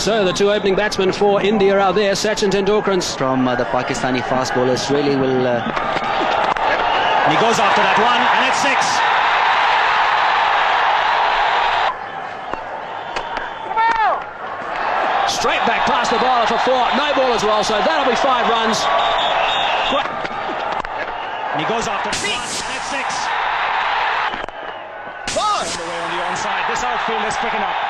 So the two opening batsmen for India are there. Sachin Tendulkar and from uh, the Pakistani fast bowlers really will. Uh, he goes after that one, and it's six. straight back past the bowler for four. No ball as well, so that'll be five runs. And he goes after that one, and it's six. Turned away on the onside. This outfield is picking up.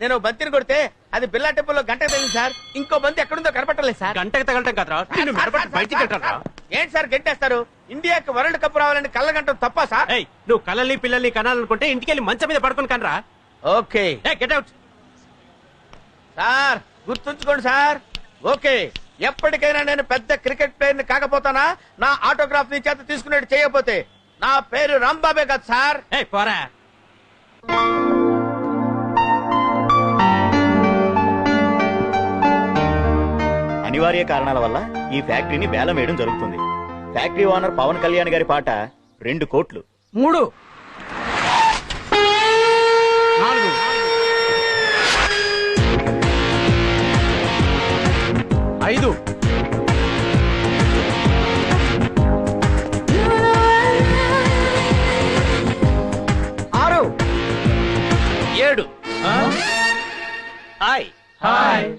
నేను బంతిని కొడితే అది బిల్లా టెంపుల్లో గంట తగిలింది sir. ఇంకో బంతి ఎక్కడుందో కనపట్టలేదు సార్. గంటకి తగలటం కాదురా. నిన్ను మెడపట్టి బయటికి ఏంటి సార్ గెంటేస్తారు? ఇండియాకి వరల్డ్ కప్ రావాలని కళ్ళగంటం తప్ప సార్? ఏయ్ నువ్వు కళ్ళని పిల్లల్ని కనాలనుకుంటే ఇంటికి వెళ్ళి మంచం మీద పడుకొని కనరా. ఓకే. ఏ గెట్ అవుట్ సార్ గుర్తుంచుకోండి సార్. ఓకే. ఎప్పటికైనా నేను పెద్ద క్రికెట్ ప్లేయర్ని కాకపోతానా? నా ఆటోగ్రాఫ్ నీ చేత తీసుకునేట్టు చేయకపోతే నా పేరు రాంబాబే కదా సార్. ఏ పోరా. అనివార్య కారణాల వల్ల ఈ ఫ్యాక్టరీని వేలం వేయడం జరుగుతుంది. ఫ్యాక్టరీ ఓనర్ పవన్ కళ్యాణ్ గారి పాట రెండు కోట్లు. మూడు. నాలుగు. ఐదు. ఆరు. ఏడు. Hi. Hi.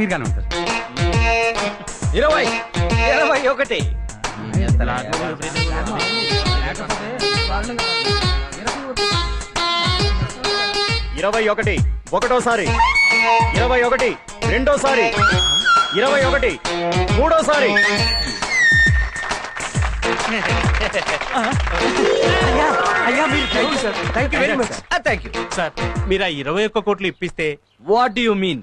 మీరు కానీ ఉంటారు. ఇరవై ఇరవై ఒకటి. ఇరవై ఒకటి ఒకటోసారి. ఇరవై ఒకటి రెండోసారి. ఇరవై ఒకటి మూడోసారి. Thank you very much thank you sir మీరు ఆ ఇరవై ఒక్క కోట్లు ఇప్పిస్తే వాట్ యు మీన్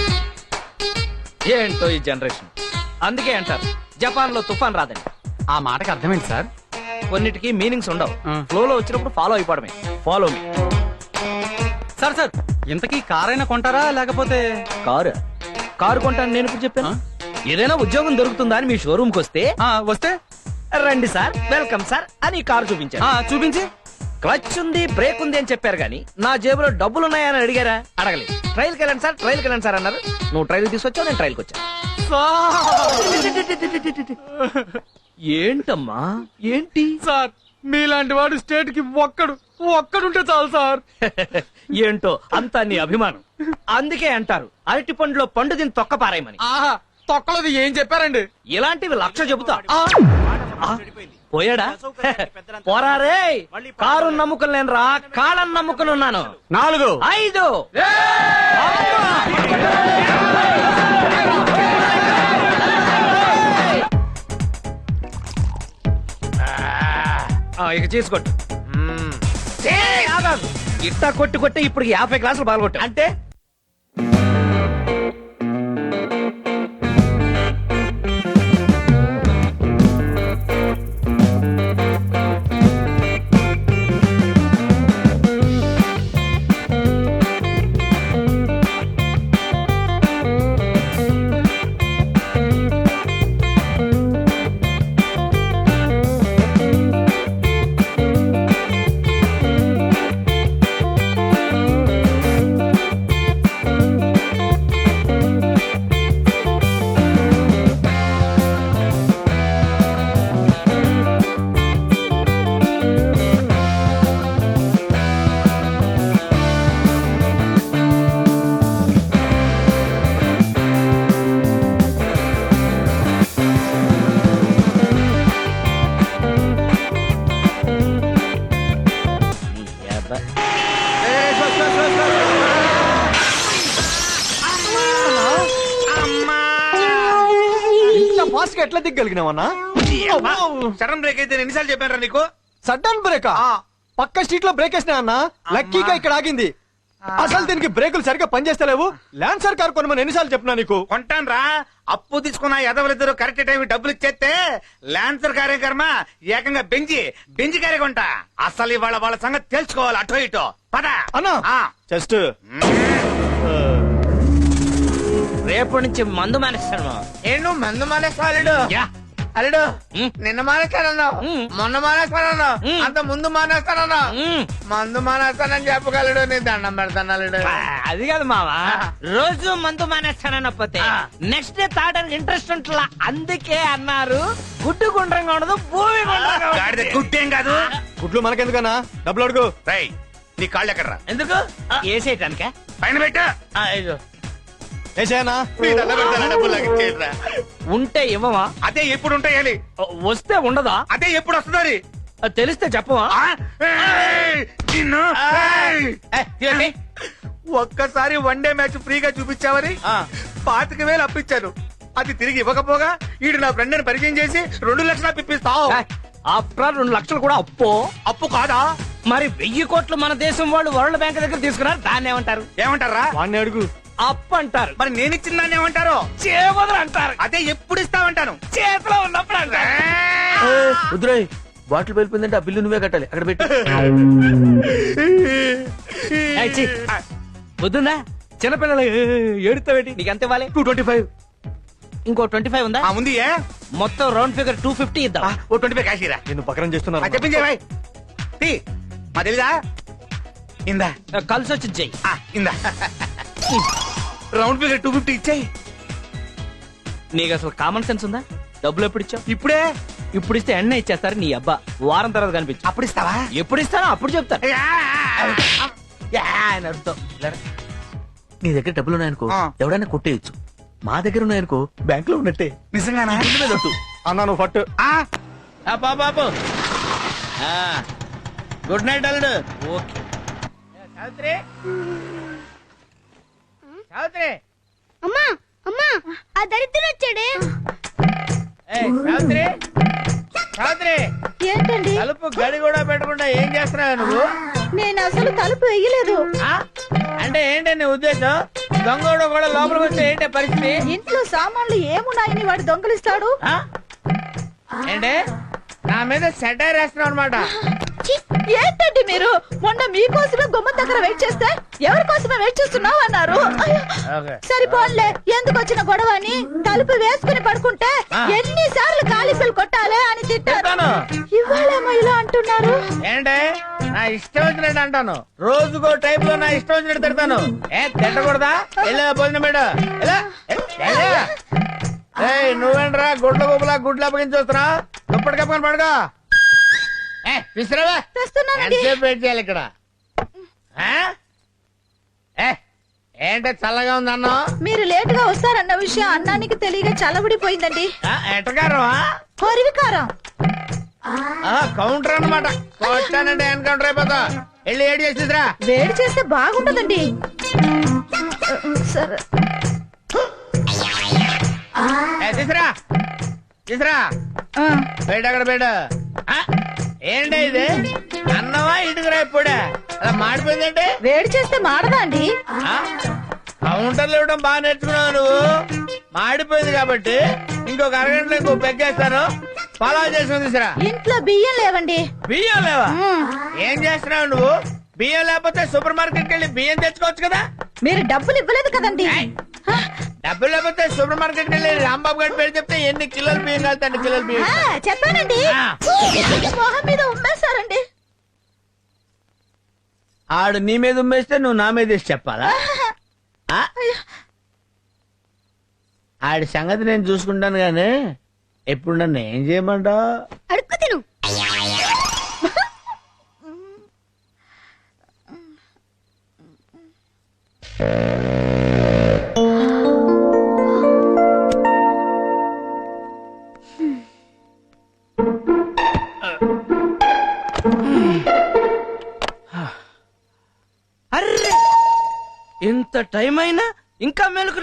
ఏంటో ఈ జనరేషన్? అందుకే అంటారు జపాన్లో తుఫాన్ రాదని. ఆ మాటకి అర్థమైంది సార్. కొన్నిటికి మీనింగ్స్ ఉండవు. ఆ. ఫ్లో లో వచ్చినప్పుడు follow అయిపోవడమే. Follow me. Sir sir ఇంతకీ కారైనా కొంటారా లేకపోతే? కారు. కారు కొంటాను నేను ఇప్పుడు చెప్పాను? ఏదైనా ఉద్యోగం దొరుకుతుందా అని మీ షోరూమ్కి వస్తే వస్తే? రండి సార్ వెల్కమ్ సార్ అని కారు చూపించారు ఆ, చూపించి. క్లచ్ ఉంది బ్రేక్ ఉంది అని చెప్పారు కానీ నా జేబులో డబ్బులు ఉన్నాయని అడిగారా? అడగలేదు. ట్రైల్కి వెళ్ళండి సార్ ట్రైల్కి వెళ్ళండి సార్ అన్నారు. నువ్వు ట్రైల్ తీసుకొచ్చావు నేను ట్రైల్కి వచ్చాను ఏంటమ్మా? ఏంటి? సార్ మీలాంటి వాడు స్టేట్కి ఒక్కడు ఒక్కడుంటే చాలు సార్. ఏంటో అంతా నీ అభిమానం. అందుకే అంటారు అరటి పండులో పండు దీన్ని తొక్క పారాయమని. ఆహా తొక్కలది ఏం చెప్పారండి? ఇలాంటివి లక్ష చెబుతా. ఆ, పోయాడా? పోరారే కారు నమ్ముకుని నేను రా కాళ్ళని నమ్ముకుని ఉన్నాను. నాలుగు. ఐదు. ఇక చేసుకోట్టు ఇట్టా కొట్టి కొట్టి ఇప్పుడు యాభై గ్లాసులు పాల్గొట్టు అంటే? గా ఎట్లా దిగ్గలిగినావన్నా సడన్ బ్రేక్ అయితే ఎన్నిసార్లు చెప్పారా నీకు? Sudden brake? పక్క స్ట్రీట్లో బ్రేక్ వేసినా అన్న? లక్కీగా ఇక్కడ ఆగింది. అసలు దీనికి బ్రేకులు సరిగ్గా పనిచేస్తలేవు. ల్యాన్సర్ కార్ కొనమని ఎన్నిసార్లు చెప్పినా నీకు? కొంటాను రా అప్పు తీసుకున్న ఎదవలిద్దరు కరెక్ట్ టైం డబ్బులు ఇచ్చేస్తే లాన్సర్ కార్యక్రమ ఏకంగా బెంజి బెంజి కార్య కొంటా. అసలు ఇవాళ వాళ్ళ సంగతి తెలుసుకోవాలి అటో ఇటో. పద. అన్నా. జస్ట్. రేపటి నుంచి మందు మానేస్తాను ఏండు మందు మానేస్తాడు అల్లుడు? నిన్న మానేస్తానన్నావు. మొన్న మానేస్తానన్నావు. అంత ముందు మానేస్తానన్నావు. మందు మానేస్తానని చెప్పగలడు నీ దండం పెడతాను అల్లుడు. అది కాదు మావా రోజు మందు మానేస్తానకపోతే నెక్స్ట్ డే తాగడానికి ఇంట్రెస్ట్ ఉంటుందా అందుకే అన్నారు గుడ్డు గుండ్రంగా ఉండదు భూమి గుండ్రంగా గాడిద. గుడ్డేం కాదు? గుడ్లు మనకెందుకన్నా? డబ్బులు అడుగు. రై నీ కాళ్ళు ఎక్కడరా? ఎందుకు? వేసేయటానికా పైన పెట్టా. వేసేయనా ఉంటే ఇవ్వవా? అదే ఎప్పుడు ఉంటాయాలి వస్తే ఉండదా? అదే ఎప్పుడు వస్తుంది అది తెలిస్తే చెప్పవా? ఒక్కసారి వన్ డే మ్యాచ్ ఫ్రీగా చూపించావని పాతిక వేలు అప్పించాను అది తిరిగి ఇవ్వకపోగా ఈడు నా ఫ్రెండ్ని పరిచయం చేసి రెండు లక్షలు అప్పిస్తావు ఆఫ్టర్ రెండు లక్షలు కూడా అప్పు. అప్పు కాదా? మరి వెయ్యి కోట్లు మన దేశం వాళ్ళు వరల్డ్ బ్యాంక్ దగ్గర తీసుకున్నారు దాన్ని ఏమంటారు? ఏమంటారా? వాడిని అడుగు. అప్పు అంటారు మరి నేను ఇచ్చిన దాన్ని ఏమంటారు? చేవదలు అంటారు. అదే ఎప్పుడు ఇస్తామంటాను చేతిలో ఉన్నప్పుడు అంటారు. రుద్రాయ్ బాటిల్ వెళ్ళిపోయిందంటే ఆ బిల్లు నువ్వే కట్టాలి. అక్కడ పెట్టి. వద్దుందా? చిన్నపిల్లలు ఏడుతావేటి నీకు ఎంత ఇవ్వాలి? టూ ట్వంటీ ఫైవ్ ఇంకో ట్వంటీ ఫైవ్ ఉందా? ఆ ఉంది ఏ? మొత్తం రౌండ్ ఫిగర్ టూ ఫిఫ్టీ ఇద్దాం. ఆ, ఓ ట్వంటీ ఫైవ్ కాశీరా నేను పకరం చేస్తున్నా చెప్పించే భాయ్ తీ మా తెలీదా? ఇందా. కలిసి వచ్చి చెయ్యి ఆ, ఇందా. రౌండ్ ఫిగర్ టూ ఫిఫ్టీ ఇచ్చాయి. నీకు అసలు కామన్ సెన్స్ ఉందా? డబ్బులు ఎప్పుడు ఇచ్చావు? ఇప్పుడే. ఇప్పుడు ఇస్తే ఎన్న ఇచ్చేస్తారు? నీ అబ్బా. వారం తర్వాత కనిపించు. అప్పుడు ఇస్తావా? ఎప్పుడు ఇస్తానో అప్పుడు చెప్తాను. అని అర్థం నీ దగ్గర డబ్బులు ఉన్నాయనుకో. ఎవడైనా కొట్టేయచ్చు. మా దగ్గర ఉన్నాయనుకో బ్యాంక్లో ఉన్నట్టే. నిజంగానా? ఇల్లు మీద ఒట్టు. అన్నా నువ్వు ఫట్ ఆ, బాబు గుడ్ నైట్ అల్లుడు. ఓకే. సావిత్రి! అమ్మా అమ్మా ఆ దరిద్రుడు వచ్చాడే. ఏయ్, సావిత్రి! సావిత్రి! ఏంటండి? తలుపు గడి కూడా పెట్టకుండా ఏం చేస్తున్నావు నువ్వు? నేను అసలు తలుపు వేయలేదు. ఆ? అంటే ఏంటి నీ ఉద్దేశం? దొంగోడు కూడా లోపలికి వస్తే ఏంటి పరిస్థితి? ఇంట్లో సామాన్లు ఏమున్నాయని వాడు దొంగలిస్తాడు? ఆ? ఏంటి? నా మీద సెటైర్ వేస్తున్నావు అనమాట ఏంటండి మీరు? మొన్న మీకోసమే గుమ్మం దగ్గర వెయిట్ చేస్తే ఎవరి కోసమే వెయిట్ చేస్తున్నావు అన్నారు. సరిపోన్లే ఎందుకు వచ్చిన గొడవ అని? తలుపు వేసుకుని పడుకుంటే. ఎన్ని సార్లు కాలిఫీలు కొట్టాలి అని తిట్టాను. ఇవాళేమో ఇలా అంటున్నారు. ఏంటి? నా ఇష్టం వచ్చినట్టు అంటాను. రోజుకో టైప్లో నా ఇష్టం వచ్చినట్టు తిడతాను. ఏ తిట్టకూడదా? వెళ్ళా భోజనం పెట్ట. నువ్వేంట్రా గుడ్ల గుబులా గుడ్లు అప్పగించి వస్తున్నా పడుకో. ఏ విసిరావా? తెస్తున్నానండి. ఎంతసేపు వెయిట్ చేయాలి ఇక్కడ? ఆ? ఏ ఏంటి చల్లగా ఉంది అన్నం? మీరు లేట్గా వస్తారన్న విషయం అన్నానికి తెలియక చల్లబడిపోయిందండి. ఆ, ఎట్టకారమా హరివికారం కౌంటర్ అన్నమాట. ఎన్కౌంటర్ అయిపోతా. వెళ్ళి ఏడు చేసిరా వేడి చేస్తే బాగుండదండి. సరే. తీసురా. తీసురా. ఆ, బయట అక్కడ బయట ఆ, ఏంటి ఇది? అన్నమా ఇటుకురా ఇప్పుడే? అలా మాడిపోయిందంటే? వేడి చేస్తే మాడదా అండి? కౌంటర్లు ఇవ్వడం బాగా నేర్చుకున్నావు నువ్వు. మాడిపోయింది కాబట్టి ఇంకొక అరగంటలో ఇంకో పెగ్గేస్తాను ఫాలో చేసుకుని తీసురా ఇంట్లో బియ్యం లేవండి. బియ్యం లేవా. ఏం చేస్తున్నావు నువ్వు? బియ్యం లేకపోతే సూపర్ మార్కెట్ వెళ్ళి బియ్యం తెచ్చుకోవచ్చు కదా? మీరు డబ్బులు ఇవ్వలేదు కదండి. డబ్బులు లేకపోతే సూపర్ మార్కెట్ వెళ్ళి రాంబాబు గారి పేరు చెప్తే ఎన్ని కిలోలు బియ్యం కలితే అన్ని కిలోలు బియ్యం? ఆ, చెప్పానండి. ఆ. మొహం మీద ఉమ్మేశారండి. ఆడు నీ మీద ఉమ్మేస్తే నువ్వు నా మీద వేసి చెప్పాలా? ఆ? ఆడి సంగతి నేను చూసుకుంటాను గానీ ఎప్పుడు నన్ను ఏం చేయమంటావు? అడుక్కు తిను.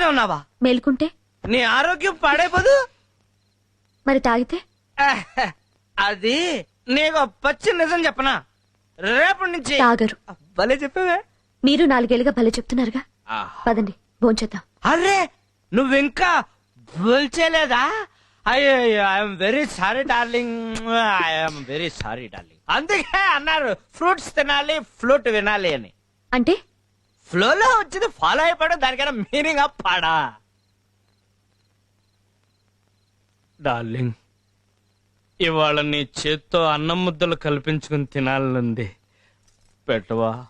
ఉన్నావా? మేలుకుంటే? నీ ఆరోగ్యం పాడైపోదు. మరి తాగితే? అది నీకు పచ్చి నిజం చెప్పనా? రేపటి నుంచి తాగరు. భలే చెప్పావే. మీరు నాలుగేళ్ళుగా భలే చెప్తున్నారుగా. పదండి భోంచేద్దాం. అరే నువ్వింకా బోల్చేలేదా అయ్యో I'm very sorry darling I'm very sorry darling అందుకే అన్నారు ఫ్రూట్స్ తినాలి ఫ్లూట్ వినాలి అని. అంటే? ఫ్లోలో వచ్చింది ఫాలో అయిపోవడం దానికైనా మీనింగ్ పాడా? డార్లింగ్ ఇవాళ నీ చేత్తో అన్నం ముద్దలు కల్పించుకుని తినాలనుంది. పెట్టవా?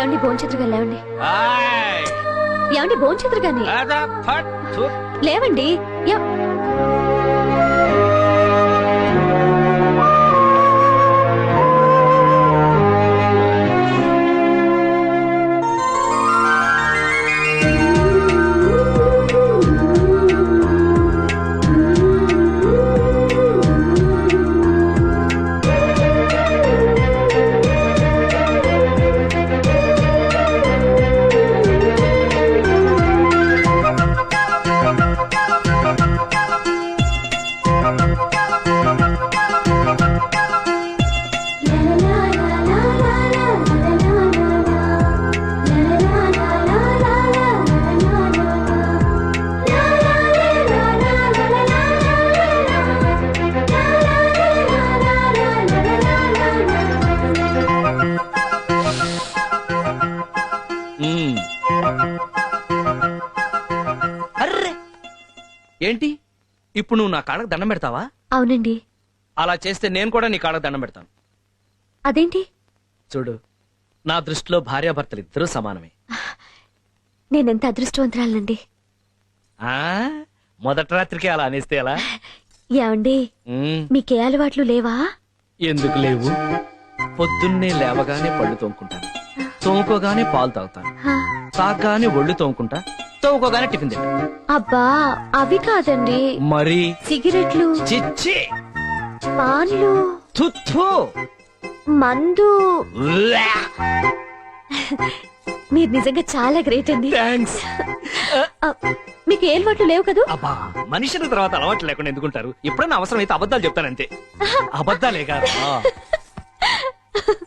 ఏమండి భోంచేతురుగా లేవండి. ఆయ్. ఏమండి భోంచేతురుగాని అదా ఫట్. లేవండి ఎవ్- ఏంటి? ఇప్పుడు నువ్వు నా కాళ్ళకు దండం పెడతావా? అవునండి. అలా చేస్తే నేను కూడా నీ కాళ్ళకు దండం పెడతాను. అదేంటి? చూడు నా దృష్టిలో భార్యాభర్తలు ఇద్దరూ సమానమే. నేనెంత అదృష్టవంతురాలండి ఆ? మొదటి రాత్రికి అలా అనేస్తే ఎలా? ఏమండి. మీకే అలవాట్లు లేవా? ఎందుకు లేవు? పొద్దున్నే లేవగానే పళ్ళు తోముకుంటాను. తోముకోగానే పాలు తాగుతాను. హా. తాగగానే ఒళ్ళు తోముకుంటా. తోముకోగానే టిఫిన్ తింటా అబ్బా అవి కాదండి. మరి? సిగరెట్లు. చిచ్చి. పాన్లు. తుత్తు మందు. మీరు నిజంగా చాలా గ్రేట్ అండి. థ్యాంక్స్ మీకు ఏ అలవాట్లు లేవు కదూ? అబ్బా మనుషుల తర్వాత అలవాట్లు లేకుండా ఎందుకుంటారు? ఎప్పుడైనా అవసరం అయితే అబద్ధాలు చెప్తానంతే అబద్ధాలే కాదు.